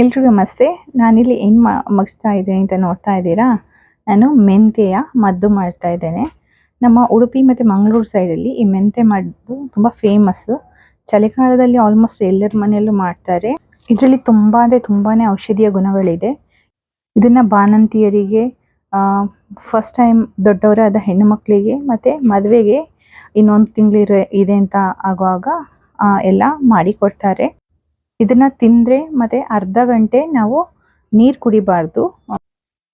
ಎಲ್ರಿಗೂ ನಮಸ್ತೆ. ನಾನಿಲ್ಲಿ ಏನು ಮಾ, ಮಗಿಸ್ತಾ ಇದ್ದೀನಿ ಅಂತ ನೋಡ್ತಾ ಇದ್ದೀರಾ? ನಾನು ಮೆಂತೆಯ ಮದ್ದು ಮಾಡ್ತಾ ಇದ್ದೇನೆ. ನಮ್ಮ ಉಡುಪಿ ಮತ್ತು ಮಂಗಳೂರು ಸೈಡಲ್ಲಿ ಈ ಮೆಂತೆ ಮದ್ದು ತುಂಬ ಫೇಮಸ್ಸು ಚಳಿಗಾಲದಲ್ಲಿ ಆಲ್ಮೋಸ್ಟ್ ಎಲ್ಲರ ಮನೆಯಲ್ಲೂ ಮಾಡ್ತಾರೆ. ಇದರಲ್ಲಿ ತುಂಬ ಅಂದರೆ ತುಂಬಾ ಔಷಧೀಯ ಗುಣಗಳಿದೆ. ಇದನ್ನು ಬಾಣಂತಿಯರಿಗೆ ಫಸ್ಟ್ ಟೈಮ್ ದೊಡ್ಡವರಾದ ಹೆಣ್ಣು ಮಕ್ಕಳಿಗೆ ಮತ್ತು ಮದುವೆಗೆ ಇನ್ನೊಂದು ತಿಂಗಳು ಇದೆ ಅಂತ ಆಗುವಾಗ ಎಲ್ಲ ಮಾಡಿ ಕೊಡ್ತಾರೆ. ಇದನ್ನ ತಿಂದ್ರೆ ಮತ್ತೆ ಅರ್ಧ ಗಂಟೆ ನಾವು ನೀರು ಕುಡಿಬಾರ್ದು.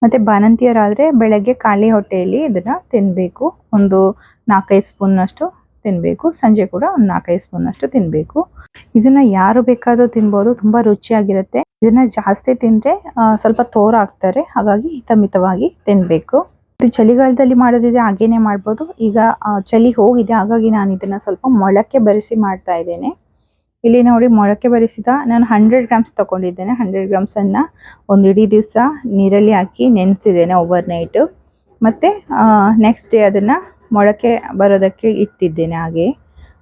ಮತ್ತೆ ಬಾಣಂತಿಯರಾದ್ರೆ ಬೆಳಗ್ಗೆ ಖಾಲಿ ಹೊಟ್ಟೆಯಲ್ಲಿ ಇದನ್ನ ತಿನ್ಬೇಕು. ಒಂದು ನಾಲ್ಕೈದು ಸ್ಪೂನ್ ಅಷ್ಟು ತಿನ್ಬೇಕು. ಸಂಜೆ ಕೂಡ ಒಂದು ನಾಲ್ಕೈದು ಸ್ಪೂನ್ ಅಷ್ಟು ತಿನ್ಬೇಕು. ಇದನ್ನ ಯಾರು ಬೇಕಾದರೂ ತಿನ್ಬೋದು. ತುಂಬಾ ರುಚಿಯಾಗಿರುತ್ತೆ. ಇದನ್ನ ಜಾಸ್ತಿ ತಿಂದ್ರೆ ಸ್ವಲ್ಪ ತೋರ ಆಗ್ತಾರೆ ಹಾಗಾಗಿ ಹಿತಮಿತವಾಗಿ ತಿನ್ಬೇಕು. ಇದು ಚಳಿಗಾಲದಲ್ಲಿ ಮಾಡೋದಿದೆ ಹಾಗೇನೆ ಮಾಡ್ಬೋದು. ಈಗ ಚಳಿ ಹೋಗಿದೆ. ಹಾಗಾಗಿ ನಾನು ಇದನ್ನ ಸ್ವಲ್ಪ ಮೊಳಕೆ ಬರಿಸಿ ಮಾಡ್ತಾ ಇದ್ದೇನೆ. ಇಲ್ಲಿ ನೋಡಿ ಮೊಳಕೆ ಬರಿಸಿದ ನಾನು ಹಂಡ್ರೆಡ್ ಗ್ರಾಮ್ಸ್ ತಗೊಂಡಿದ್ದೇನೆ. ಹಂಡ್ರೆಡ್ ಗ್ರಾಮ್ಸನ್ನು ಒಂದು ಇಡೀ ದಿವಸ ನೀರಲ್ಲಿ ಹಾಕಿ ನೆನೆಸಿದ್ದೇನೆ ಓವರ್ ನೈಟು ಮತ್ತು ನೆಕ್ಸ್ಟ್ ಡೇ ಅದನ್ನು ಮೊಳಕೆ ಬರೋದಕ್ಕೆ ಇಟ್ಟಿದ್ದೇನೆ ಹಾಗೆ.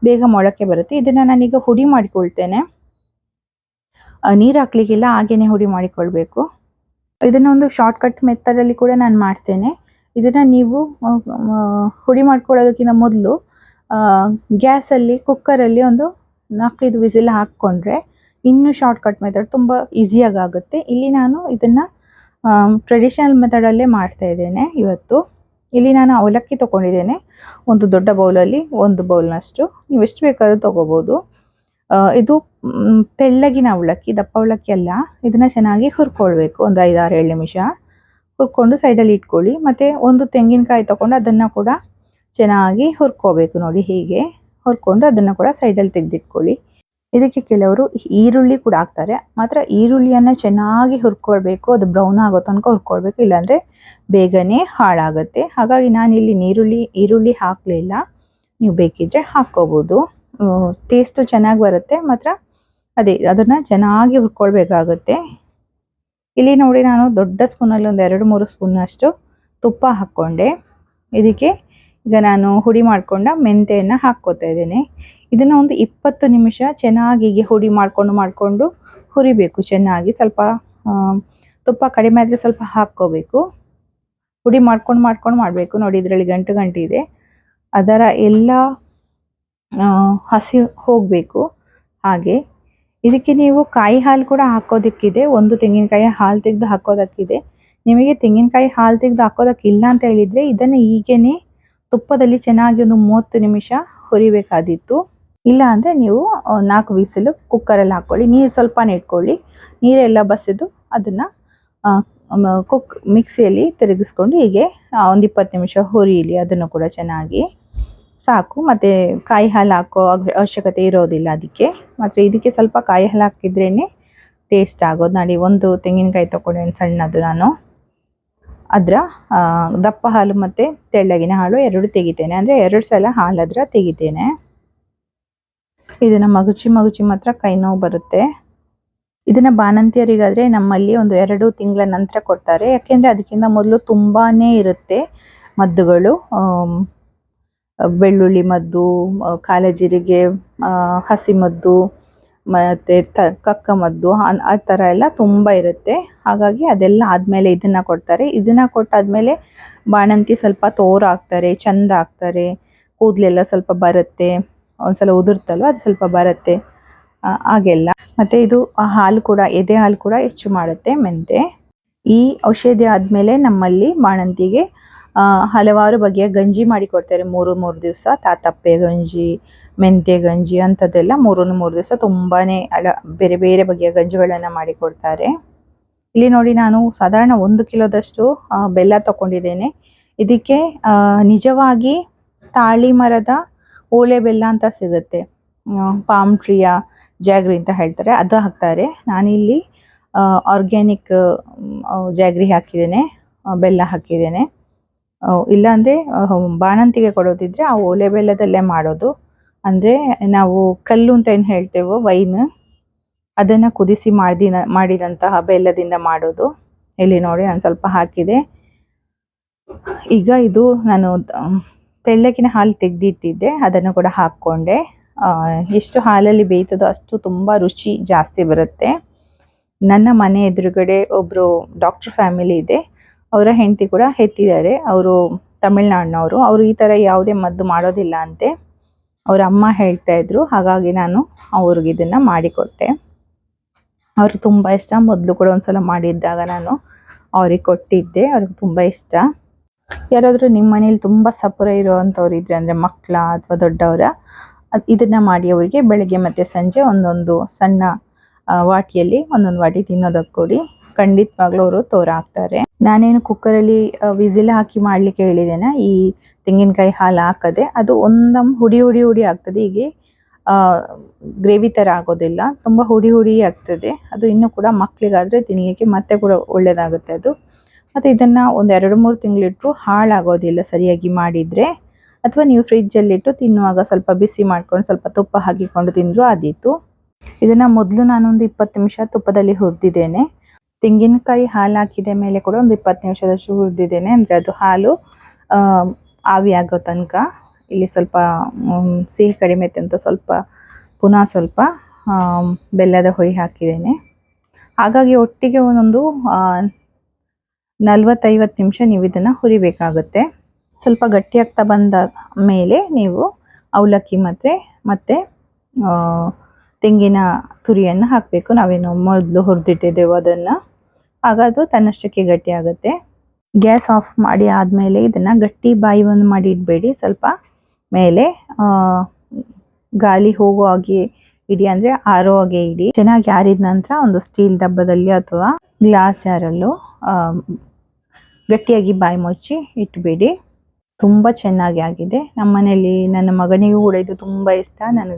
ಬೇಗ ಮೊಳಕೆ ಬರುತ್ತೆ. ಇದನ್ನು ನಾನೀಗ ಹುಡಿ ಮಾಡಿಕೊಳ್ತೇನೆ. ನೀರು ಹಾಕ್ಲಿಕ್ಕಿಲ್ಲ ಹಾಗೆಯೇ ಹುಡಿ ಮಾಡಿಕೊಳ್ಬೇಕು. ಇದನ್ನು ಒಂದು ಶಾರ್ಟ್ ಕಟ್ ಮೆಥಡಲ್ಲಿ ಕೂಡ ನಾನು ಮಾಡ್ತೇನೆ. ಇದನ್ನು ನೀವು ಹುಡಿ ಮಾಡ್ಕೊಳ್ಳೋದಕ್ಕಿಂತ ಮೊದಲು ಗ್ಯಾಸಲ್ಲಿ ಕುಕ್ಕರಲ್ಲಿ ಒಂದು ನಾಲ್ಕೈದು ವಿಸಿಲ್ ಹಾಕ್ಕೊಂಡ್ರೆ ಇನ್ನೂ ಶಾರ್ಟ್ ಕಟ್ ಮೆಥಡ್ ತುಂಬ ಈಸಿಯಾಗಿ ಆಗುತ್ತೆ ಇಲ್ಲಿ ನಾನು ಇದನ್ನು ಟ್ರೆಡಿಷನಲ್ ಮೆಥಡಲ್ಲೇ ಮಾಡ್ತಾ ಇದ್ದೇನೆ ಇವತ್ತು. ಇಲ್ಲಿ ನಾನು ಅವಲಕ್ಕಿ ತೊಗೊಂಡಿದ್ದೇನೆ. ಒಂದು ದೊಡ್ಡ ಬೌಲಲ್ಲಿ ಒಂದು ಬೌಲ್ನಷ್ಟು ನೀವು ಎಷ್ಟು ಬೇಕಾದ್ರೂ ತೊಗೋಬೋದು. ಇದು ತೆಳ್ಳಗಿನ ಅವಲಕ್ಕಿ, ದಪ್ಪ ಅವಲಕ್ಕಿ ಅಲ್ಲ. ಇದನ್ನು ಚೆನ್ನಾಗಿ ಹುರ್ಕೊಳ್ಬೇಕು. ಒಂದು ಐದಾರು ಏಳು ನಿಮಿಷ. ಹುರ್ಕೊಂಡು ಸೈಡಲ್ಲಿ ಇಟ್ಕೊಳ್ಳಿ. ಮತ್ತು ಒಂದು ತೆಂಗಿನಕಾಯಿ ತೊಗೊಂಡು ಅದನ್ನು ಕೂಡ ಚೆನ್ನಾಗಿ ಹುರ್ಕೋಬೇಕು ನೋಡಿ ಹೀಗೆ. ಹುರ್ಕೊಂಡು ಅದನ್ನು ಕೂಡ ಸೈಡಲ್ಲಿ ತೆಗೆದಿಟ್ಕೊಳ್ಳಿ. ಇದಕ್ಕೆ ಕೆಲವರು ಈರುಳ್ಳಿ ಕೂಡ ಹಾಕ್ತಾರೆ. ಮಾತ್ರ ಈರುಳ್ಳಿಯನ್ನು ಚೆನ್ನಾಗಿ ಹುರ್ಕೊಳ್ಬೇಕು, ಅದು ಬ್ರೌನ್ ಆಗೋ ತನಕ ಹುರ್ಕೊಳ್ಬೇಕು, ಇಲ್ಲಾಂದರೆ ಬೇಗನೆ ಹಾಳಾಗುತ್ತೆ. ಹಾಗಾಗಿ ನಾನಿಲ್ಲಿ ನೀರುಳ್ಳಿ, ಈರುಳ್ಳಿ ಹಾಕಲಿಲ್ಲ ನೀವು ಬೇಕಿದ್ರೆ ಹಾಕ್ಕೋಬೋದು. ಟೇಸ್ಟು ಚೆನ್ನಾಗಿ ಬರುತ್ತೆ. ಮಾತ್ರ ಅದೇ, ಅದನ್ನು ಚೆನ್ನಾಗಿ ಹುರ್ಕೊಳ್ಬೇಕಾಗುತ್ತೆ. ಇಲ್ಲಿ ನೋಡಿ ನಾನು ದೊಡ್ಡ ಸ್ಪೂನಲ್ಲಿ ಒಂದು ಎರಡು ಮೂರು ಸ್ಪೂನಷ್ಟು ತುಪ್ಪ ಹಾಕ್ಕೊಂಡೆ. ಇದಕ್ಕೆ ಈಗ ನಾನು ಹುಡಿ ಮಾಡ್ಕೊಂಡ ಮೆಂತೆಯನ್ನು ಹಾಕ್ಕೋತಾ ಇದ್ದೇನೆ. ಇದನ್ನು ಒಂದು ಇಪ್ಪತ್ತು ನಿಮಿಷ ಚೆನ್ನಾಗಿ ಹೀಗೆ ಹುಡಿ ಮಾಡಿಕೊಂಡು ಮಾಡಿಕೊಂಡು ಹುರಿಬೇಕು. ಚೆನ್ನಾಗಿ ಸ್ವಲ್ಪ ತುಪ್ಪ ಕಡಿಮೆ ಆದರೆ ಸ್ವಲ್ಪ ಹಾಕ್ಕೋಬೇಕು. ಹುಡಿ ಮಾಡ್ಕೊಂಡು ಮಾಡ್ಕೊಂಡು ಮಾಡಬೇಕು. ನೋಡಿ, ಇದರಲ್ಲಿ ಗಂಟು ಗಂಟು ಇದೆ. ಅದರ ಎಲ್ಲ ಹಸಿ ಹೋಗಬೇಕು. ಹಾಗೆ ಇದಕ್ಕೆ ನೀವು ಕಾಯಿ ಹಾಲು ಕೂಡ ಹಾಕೋದಕ್ಕಿದೆ. ಒಂದು ತೆಂಗಿನಕಾಯಿ ಹಾಲು ತೆಗೆದು ಹಾಕೋದಕ್ಕಿದೆ. ನಿಮಗೆ ತೆಂಗಿನಕಾಯಿ ಹಾಲು ತೆಗೆದು ಹಾಕೋದಕ್ಕಿಲ್ಲ ಅಂತ ಹೇಳಿದರೆ ಇದನ್ನು ಹೀಗೇನೆ ತುಪ್ಪದಲ್ಲಿ ಚೆನ್ನಾಗಿ ಒಂದು ಮೂವತ್ತು ನಿಮಿಷ ಹುರಿಬೇಕಾದಿತ್ತು. ಇಲ್ಲ ಅಂದರೆ ನೀವು ನಾಲ್ಕು ವಿಸಿಲು ಕುಕ್ಕರಲ್ಲಿ ಹಾಕ್ಕೊಳ್ಳಿ. ನೀರು ಸ್ವಲ್ಪನೇ ಇಟ್ಕೊಳ್ಳಿ. ನೀರೆಲ್ಲ ಬಸಿದು ಅದನ್ನು ಕುಕ್ ಮಿಕ್ಸಿಯಲ್ಲಿ ತಿರುಗಿಸ್ಕೊಂಡು ಹೀಗೆ ಒಂದು ಇಪ್ಪತ್ತು ನಿಮಿಷ ಹುರಿಯಲಿ ಅದನ್ನು ಕೂಡ ಚೆನ್ನಾಗಿ ಸಾಕು. ಮತ್ತು ಕಾಯಿ ಹಾಲು ಹಾಕೋ ಅವಶ್ಯಕತೆ ಇರೋದಿಲ್ಲ ಅದಕ್ಕೆ. ಮತ್ತು ಇದಕ್ಕೆ ಸ್ವಲ್ಪ ಕಾಯಿ ಹಾಲು ಹಾಕಿದ್ರೇ ಟೇಸ್ಟ್ ಆಗೋದು. ನಾಳೆ ಒಂದು ತೆಂಗಿನಕಾಯಿ ತೊಗೊಂಡೇನು ಸಣ್ಣದು ನಾನು. ಅದರ ದಪ್ಪ ಹಾಲು ಮತ್ತು ತೆಳ್ಳಗಿನ ಹಾಲು ಎರಡು ತೆಗಿತೇನೆ. ಅಂದರೆ ಎರಡು ಸಲ ಹಾಲು ಅದರ ತೆಗಿತೇನೆ. ಇದನ್ನು ಮಗುಚಿ ಮಗುಚಿ ಮಾತ್ರ ಕೈ ನೋವು ಬರುತ್ತೆ. ಇದನ್ನು ಬಾಣಂತಿಯರಿಗಾದರೆ ನಮ್ಮಲ್ಲಿ ಒಂದು ಎರಡು ತಿಂಗಳ ನಂತರ ಕೊಡ್ತಾರೆ. ಯಾಕೆಂದರೆ ಅದಕ್ಕಿಂತ ಮೊದಲು ತುಂಬಾ ಇರುತ್ತೆ ಮದ್ದುಗಳು. ಬೆಳ್ಳುಳ್ಳಿ ಮದ್ದು ಕಾಲಜೀರಿಗೆ ಆ, ಹಸಿ ಮದ್ದು ಮತ್ತು ತ, ಕಕ್ಕ ಮದ್ದು ಆ- ಥರ ಎಲ್ಲ ತುಂಬ ಇರುತ್ತೆ. ಹಾಗಾಗಿ ಅದೆಲ್ಲ ಆದಮೇಲೆ ಇದನ್ನು ಕೊಡ್ತಾರೆ. ಇದನ್ನು ಕೊಟ್ಟಾದಮೇಲೆ ಬಾಣಂತಿ ಸ್ವಲ್ಪ ತೋರ ಹಾಕ್ತಾರೆ, ಚಂದ ಹಾಕ್ತಾರೆ. ಕೂದಲೆಲ್ಲ ಸ್ವಲ್ಪ ಬರುತ್ತೆ. ಒಂದ್ಸಲ ಉದುರ್ತಲ್ವ, ಅದು ಸ್ವಲ್ಪ ಬರುತ್ತೆ. ಹಾಗೆಲ್ಲ. ಮತ್ತು ಇದು ಹಾಲು ಕೂಡ, ಎದೆ ಹಾಲು ಕೂಡ ಹೆಚ್ಚು ಮಾಡುತ್ತೆ ಮೆಂತೆ. ಈ ಔಷಧಿ ಆದಮೇಲೆ ನಮ್ಮಲ್ಲಿ ಬಾಣಂತಿಗೆ ಹಲವಾರು ಬಗೆಯ ಗಂಜಿ ಮಾಡಿ ಕೊಡ್ತಾರೆ ಮೂರು ಮೂರು ದಿವಸ ತಾತಪ್ಪೆ ಗಂಜಿ, ಮೆಂತ್ಯ ಗಂಜಿ ಅಂಥದ್ದೆಲ್ಲ ಮೂರನ್ನು ಮೂರು ದಿವಸ ತುಂಬಾ ಅಳ, ಬೇರೆ ಬೇರೆ ಬಗೆಯ ಗಂಜಿಗಳನ್ನು ಮಾಡಿಕೊಡ್ತಾರೆ. ಇಲ್ಲಿ ನೋಡಿ ನಾನು ಸಾಧಾರಣ ಒಂದು ಕಿಲೋದಷ್ಟು ಬೆಲ್ಲ ತಗೊಂಡಿದ್ದೇನೆ. ಇದಕ್ಕೆ ನಿಜವಾಗಿ ತಾಳಿ ಮರದ ಓಲೆ ಬೆಲ್ಲ ಅಂತ ಸಿಗುತ್ತೆ. ಪಾಮ್ ಟ್ರೀಯ ಜಾಗ್ರಿ ಅಂತ ಹೇಳ್ತಾರೆ. ಅದು ಹಾಕ್ತಾರೆ. ನಾನಿಲ್ಲಿ ಆರ್ಗ್ಯಾನಿಕ್ ಜಾಗ್ರಿ ಹಾಕಿದ್ದೇನೆ ಬೆಲ್ಲ ಹಾಕಿದ್ದೇನೆ. ಇಲ್ಲಾಂದರೆ ಬಾಣಂತಿಗೆ ಕೊಡೋದಿದ್ರೆ ಆ ಓಲೆ ಬೆಲ್ಲದಲ್ಲೇ ಮಾಡೋದು. ಅಂದರೆ ನಾವು ಕಲ್ಲು ಅಂತ ಏನು ಹೇಳ್ತೇವೋ, ವೈನ್, ಅದನ್ನು ಕುದಿಸಿ ಮಾಡಿದ ಮಾಡಿದಂತಹ ಬೆಲ್ಲದಿಂದ ಮಾಡೋದು. ಇಲ್ಲಿ ನೋಡಿ, ನಾನು ಸ್ವಲ್ಪ ಹಾಕಿದೆ. ಈಗ ಇದು ನಾನು ತೆಳ್ಳಕಿನ ಹಾಲು ತೆಗೆದಿಟ್ಟಿದ್ದೆ, ಅದನ್ನು ಕೂಡ ಹಾಕ್ಕೊಂಡೆ. ಎಷ್ಟು ಹಾಲಲ್ಲಿ ಬೇಯ್ತದೋ ಅಷ್ಟು ತುಂಬ ರುಚಿ ಜಾಸ್ತಿ ಬರುತ್ತೆ. ನನ್ನ ಮನೆ ಎದುರುಗಡೆ ಒಬ್ಬರು ಡಾಕ್ಟ್ರ್ ಫ್ಯಾಮಿಲಿ ಇದೆ. ಅವರ ಹೆಂಡತಿ ಕೂಡ ಹೆತ್ತಿದ್ದಾರೆ. ಅವರು ತಮಿಳ್ನಾಡಿನವರು. ಅವರು ಈ ಥರ ಯಾವುದೇ ಮದ್ದು ಮಾಡೋದಿಲ್ಲ ಅಂತೆ. ಅವ್ರ ಅಮ್ಮ ಹೇಳ್ತಾ ಇದ್ರು. ಹಾಗಾಗಿ ನಾನು ಅವ್ರಿಗೆ ಇದನ್ನು ಮಾಡಿಕೊಟ್ಟೆ. ಅವ್ರಿಗೆ ತುಂಬ ಇಷ್ಟ. ಮೊದಲು ಕೂಡ ಒಂದ್ಸಲ ಮಾಡಿದ್ದಾಗ ನಾನು ಅವ್ರಿಗೆ ಕೊಟ್ಟಿದ್ದೆ. ಅವ್ರಿಗೆ ತುಂಬ ಇಷ್ಟ. ಯಾರಾದರೂ ನಿಮ್ಮ ಮನೇಲಿ ತುಂಬ ಸಪುರ ಇರೋವಂಥವ್ರು ಇದ್ರೆ, ಅಂದರೆ ಮಕ್ಕಳ ಅಥವಾ ದೊಡ್ಡವರ ಇದನ್ನು ಮಾಡಿ ಅವರಿಗೆ ಬೆಳಗ್ಗೆ ಮತ್ತು ಸಂಜೆ ಒಂದೊಂದು ಸಣ್ಣ ವಾಟಿಯಲ್ಲಿ ಒಂದೊಂದು ವಾಟಿ ತಿನ್ನೋದಕ್ಕೆ ಕೊಡಿ ಖಂಡಿತವಾಗ್ಲೂ ಅವರು ತೋರ ಹಾಕ್ತಾರೆ ನಾನೇನು ಕುಕ್ಕರಲ್ಲಿ ವಿಸಿಲ್ ಹಾಕಿ ಮಾಡ್ಲಿಕ್ಕೆ ಹೇಳಿದ್ದೇನೆ. ಈ ತೆಂಗಿನಕಾಯಿ ಹಾಲು ಹಾಕದೆ ಅದು ಒಂದಮ್ ಹುಡಿ ಹುಡಿ ಹುಡಿ ಆಗ್ತದೆ. ಹೀಗೆ ಗ್ರೇವಿ ಥರ ಆಗೋದಿಲ್ಲ. ತುಂಬ ಹುಡಿ ಹುಡಿ ಆಗ್ತದೆ. ಅದು ಇನ್ನೂ ಕೂಡ ಮಕ್ಕಳಿಗಾದರೆ ತಿನ್ನಲಿಕ್ಕೆ ಮತ್ತೆ ಕೂಡ ಒಳ್ಳೆಯದಾಗುತ್ತೆ ಅದು. ಮತ್ತು ಇದನ್ನು ಒಂದು ಎರಡು ಮೂರು ತಿಂಗಳಿಟ್ಟು ಹಾಳಾಗೋದಿಲ್ಲ ಸರಿಯಾಗಿ ಮಾಡಿದರೆ. ಅಥವಾ ನೀವು ಫ್ರಿಜ್ಜಲ್ಲಿಟ್ಟು ತಿನ್ನುವಾಗ ಸ್ವಲ್ಪ ಬಿಸಿ ಮಾಡ್ಕೊಂಡು ಸ್ವಲ್ಪ ತುಪ್ಪ ಹಾಕಿಕೊಂಡು ತಿಂದರೂ ಆದೀತು ಇದನ್ನು ಮೊದಲು ನಾನೊಂದು ಇಪ್ಪತ್ತು ನಿಮಿಷ ತುಪ್ಪದಲ್ಲಿ ಹುರಿದಿದ್ದೇನೆ. ತೆಂಗಿನಕಾಯಿ ಹಾಲು ಹಾಕಿದ ಮೇಲೆ ಕೂಡ ಒಂದು ಇಪ್ಪತ್ತು ನಿಮಿಷದಷ್ಟು ಹುರಿದಿದ್ದೇನೆ. ಅಂದರೆ ಅದು ಹಾಲು ಆ, ಆವಿ ಆಗೋ ತನಕ. ಇಲ್ಲಿ ಸ್ವಲ್ಪ ಸಿಹಿ ಕಡಿಮೆ ಇತ್ತು ಅಂತ ಸ್ವಲ್ಪ ಪುನಃ ಸ್ವಲ್ಪ ಬೆಲ್ಲದ ಹೊಯ್ ಹಾಕಿದ್ದೇನೆ. ಹಾಗಾಗಿ ಒಟ್ಟಿಗೆ ಒಂದೊಂದು ನಲ್ವತ್ತೈವತ್ತು ನಿಮಿಷ ನೀವು ಇದನ್ನು ಹುರಿಬೇಕಾಗುತ್ತೆ. ಸ್ವಲ್ಪ ಗಟ್ಟಿಯಾಗ್ತಾ ಬಂದ ಮೇಲೆ ನೀವು ಅವಲಕ್ಕಿ ಮತ್ತು ಮತ್ತು ತೆಂಗಿನ ತುರಿಯನ್ನು ಹಾಕಬೇಕು. ನಾವೇನು ಮೊದಲು ಹುರಿದಿಟ್ಟಿದ್ದೆವು ಅದನ್ನು. ಆಗ ಅದು ತನ್ನಷ್ಟಕ್ಕೆ ಗಟ್ಟಿ ಆಗುತ್ತೆ. ಗ್ಯಾಸ್ ಆಫ್ ಮಾಡಿ ಆದಮೇಲೆ ಇದನ್ನು ಗಟ್ಟಿ ಬಾಯಿ ಒಂದು ಮಾಡಿ ಇಡಬೇಡಿ. ಸ್ವಲ್ಪ ಮೇಲೆ ಗಾಳಿ ಹೋಗೋ ಹಾಗೆ ಇಡಿ ಅಂದರೆ ಆರೋ ಹಾಗೆ ಇಡಿ. ಚೆನ್ನಾಗಿ ಆರಿದ ನಂತರ ಒಂದು ಸ್ಟೀಲ್ ಡಬ್ಬದಲ್ಲಿ ಅಥವಾ ಗ್ಲಾಸ್ ಜಾರಲ್ಲೂ ಗಟ್ಟಿಯಾಗಿ ಬಾಯಿ ಮುಚ್ಚಿ ಇಟ್ಬಿಡಿ. ತುಂಬ ಚೆನ್ನಾಗಿ ಆಗಿದೆ. ನಮ್ಮ ಮನೆಯಲ್ಲಿ ನನ್ನ ಮಗನಿಗೂ ಕೂಡ ಇದು ತುಂಬ ಇಷ್ಟ. ನನ್ನ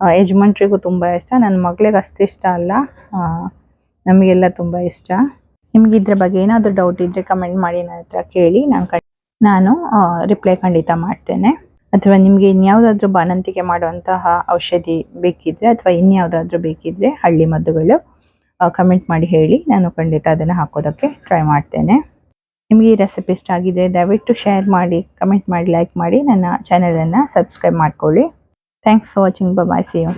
ಯಜಮಾನ್ರಿಗೂ ತುಂಬ ಇಷ್ಟ. ನನ್ನ ಮಗಳಿಗೆ ಅಷ್ಟು ಇಷ್ಟ ಅಲ್ಲ. ನಮಗೆಲ್ಲ ತುಂಬ ಇಷ್ಟ. ನಿಮ್ಗೆ ಇದ್ರ ಬಗ್ಗೆ ಏನಾದರೂ ಡೌಟ್ ಇದ್ದರೆ ಕಮೆಂಟ್ ಮಾಡಿ ನನ್ನ ಹತ್ರ ಕೇಳಿ, ನಾನು ಕ ನಾನು ರಿಪ್ಲೈ ಖಂಡಿತ ಮಾಡ್ತೇನೆ. ಅಥವಾ ನಿಮಗೆ ಇನ್ಯಾವುದಾದ್ರೂ ಬಾಣಂತಿಗೆ ಮಾಡುವಂತಹ ಔಷಧಿ ಬೇಕಿದ್ರೆ ಅಥವಾ ಇನ್ಯಾವುದಾದ್ರೂ ಬೇಕಿದ್ರೆ ಹಳ್ಳಿ ಮದ್ದುಗಳು ಕಮೆಂಟ್ ಮಾಡಿ ಹೇಳಿ, ನಾನು ಖಂಡಿತ ಅದನ್ನು ಹಾಕೋದಕ್ಕೆ ಟ್ರೈ ಮಾಡ್ತೇನೆ. ನಿಮಗೆ ಈ ರೆಸಿಪಿ ಇಷ್ಟ ಆಗಿದೆ ದಯವಿಟ್ಟು ಶೇರ್ ಮಾಡಿ ಕಮೆಂಟ್ ಮಾಡಿ ಲೈಕ್ ಮಾಡಿ, ನನ್ನ ಚಾನಲನ್ನು ಸಬ್ಸ್ಕ್ರೈಬ್ ಮಾಡ್ಕೊಳ್ಳಿ. Thanks for watching bye see you